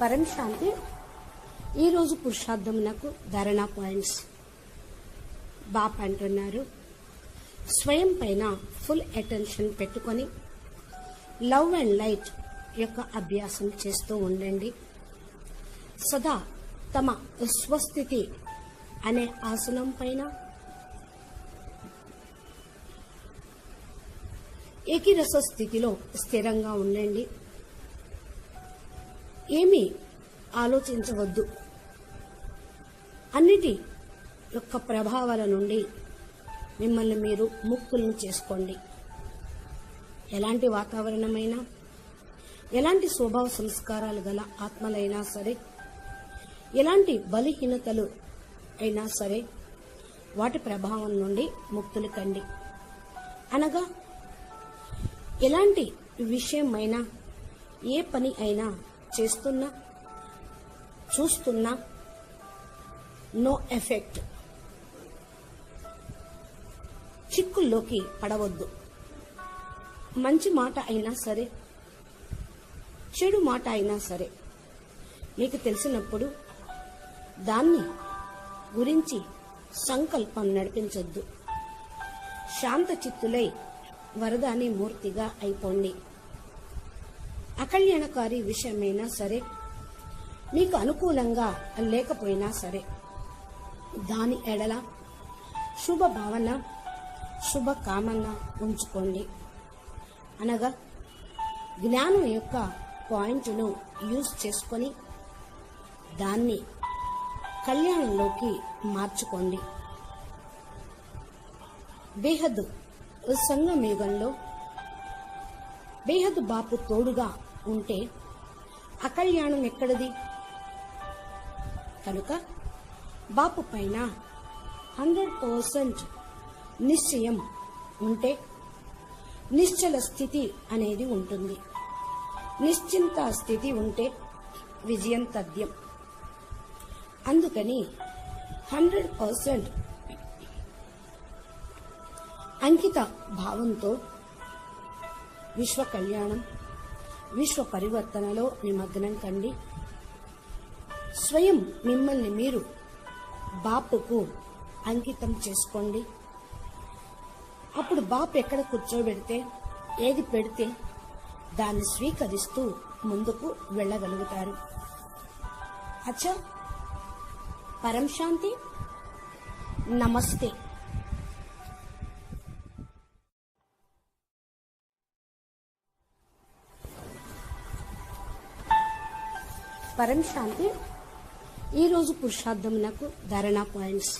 పరం శాంతి. ఈరోజు పురుషార్థమునకు ధరణ పాయింట్స్. బాప్ అంటున్నారు. స్వయం పైన ఫుల్ అటెన్షన్ పెట్టుకొని లవ్ అండ్ లైట్ యొక్క అభ్యాసం చేస్తూ ఉండండి. సదా తమ స్వస్థితి అనే ఆసనం పైన ఏకీరస స్థితిలో స్థిరంగా ఉండండి. ఏమీ ఆలోచించవద్దు. అన్నిటి యొక్క ప్రభావాల నుండి మిమ్మల్ని మీరు ముక్తులను చేసుకోండి. ఎలాంటి వాతావరణమైనా ఎలాంటి స్వభావ సంస్కారాలు గల ఆత్మలైనా సరే ఎలాంటి బలహీనతలు అయినా సరే వాటి ప్రభావం నుండి ముక్తులు కండి. అనగా ఎలాంటి విషయమైనా ఏ పని అయినా చేస్తున్నా చూస్తున్నా నో ఎఫెక్ట్ చిక్కుల్లోకి పడవద్దు. మంచి మాట అయినా సరే చెడు మాట అయినా సరే మీకు తెలిసినప్పుడు దాన్ని గురించి సంకల్పం నడిపించొద్దు. శాంత చిత్తులై వరదాని మూర్తిగా అయిపోండి. అకళ్యాణకారి విషయమైనా సరే మీకు అనుకూలంగా లేకపోయినా సరే దాని ఎడల శుభ భావన శుభ కామన ఉంచుకోండి. అనగా జ్ఞానం యొక్క పాయింట్ను యూజ్ చేసుకొని దాన్ని కళ్యాణంలోకి మార్చుకోండి. బేహద్ సంగమేగంలో బేహద్ బాపు తోడుగా ఉంటే అకళ్యాణం ఎక్కడిది? కనుక బాపు పైన హండ్రెడ్ పర్సెంట్ నిశ్చయం ఉంటే నిశ్చల స్థితి అనేది ఉంటుంది. నిశ్చింత స్థితి ఉంటే విజయం తథ్యం. అందుకని హండ్రెడ్ పర్సెంట్ అంకిత భావంతో విశ్వ కళ్యాణం విశ్వ పరివర్తనలో నిమగ్నం కండి. స్వయం మిమ్మల్ని మీరు బాపుకు అంకితం చేసుకోండి. అప్పుడు బాపు ఎక్కడ కూర్చోబెడితే ఏది పెడితే దాన్ని స్వీకరిస్తూ ముందుకు వెళ్ళగలుగుతారు. అచ్చా. పరం శాంతి. నమస్తే. పరం శాంతి ఈరోజు పురుషార్థమునకు ధరణ పాయింట్స్.